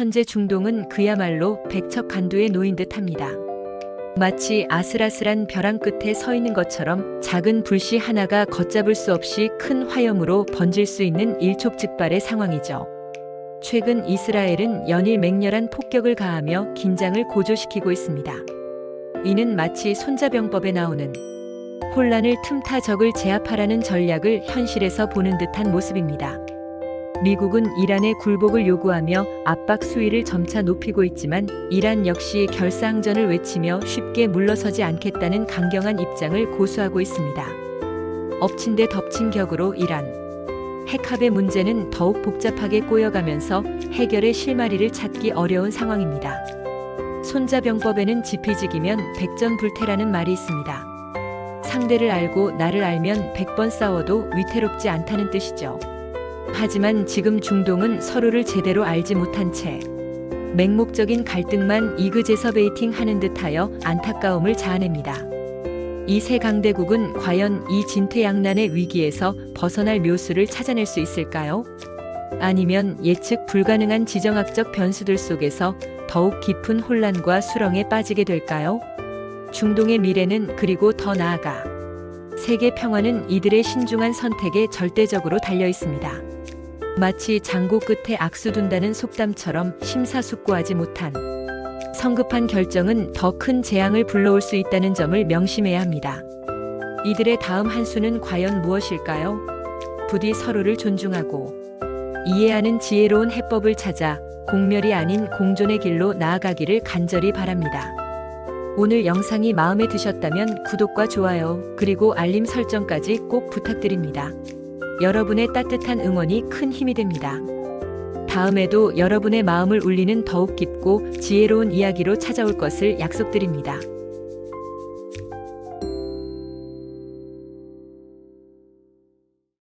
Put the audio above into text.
현재 중동은 그야말로 백척 간두에 놓인 듯합니다. 마치 아슬아슬한 벼랑 끝에 서 있는 것처럼 작은 불씨 하나가 걷잡을 수 없이 큰 화염으로 번질 수 있는 일촉즉발의 상황이죠. 최근 이스라엘은 연일 맹렬한 폭격을 가하며 긴장을 고조시키고 있습니다. 이는 마치 손자병법에 나오는 혼란을 틈타 적을 제압하라는 전략을 현실에서 보는 듯한 모습입니다. 미국은 이란의 굴복을 요구하며 압박 수위를 점차 높이고 있지만 이란 역시 결사항전을 외치며 쉽게 물러서지 않겠다는 강경한 입장을 고수하고 있습니다. 엎친 데 덮친 격으로 이란 핵합의 문제는 더욱 복잡하게 꼬여가면서 해결의 실마리를 찾기 어려운 상황입니다. 손자병법에는 지피지기면 백전불태라는 말이 있습니다. 상대를 알고 나를 알면 100번 싸워도 위태롭지 않다는 뜻이죠. 하지만 지금 중동은 서로를 제대로 알지 못한 채 맹목적인 갈등만 이그제서 베이팅 하는 듯하여 안타까움을 자아냅니다. 이 세 강대국은 과연 이 진퇴양난의 위기에서 벗어날 묘수를 찾아낼 수 있을까요? 아니면 예측 불가능한 지정학적 변수들 속에서 더욱 깊은 혼란과 수렁에 빠지게 될까요? 중동의 미래는 그리고 더 나아가 세계 평화는 이들의 신중한 선택에 절대적으로 달려 있습니다. 마치 장고 끝에 악수 둔다는 속담처럼 심사숙고하지 못한 성급한 결정은 더 큰 재앙을 불러올 수 있다는 점을 명심해야 합니다. 이들의 다음 한 수는 과연 무엇일까요? 부디 서로를 존중하고 이해하는 지혜로운 해법을 찾아 공멸이 아닌 공존의 길로 나아가기를 간절히 바랍니다. 오늘 영상이 마음에 드셨다면 구독과 좋아요, 그리고 알림 설정까지 꼭 부탁드립니다. 여러분의 따뜻한 응원이 큰 힘이 됩니다. 다음에도 여러분의 마음을 울리는 더욱 깊고 지혜로운 이야기로 찾아올 것을 약속드립니다.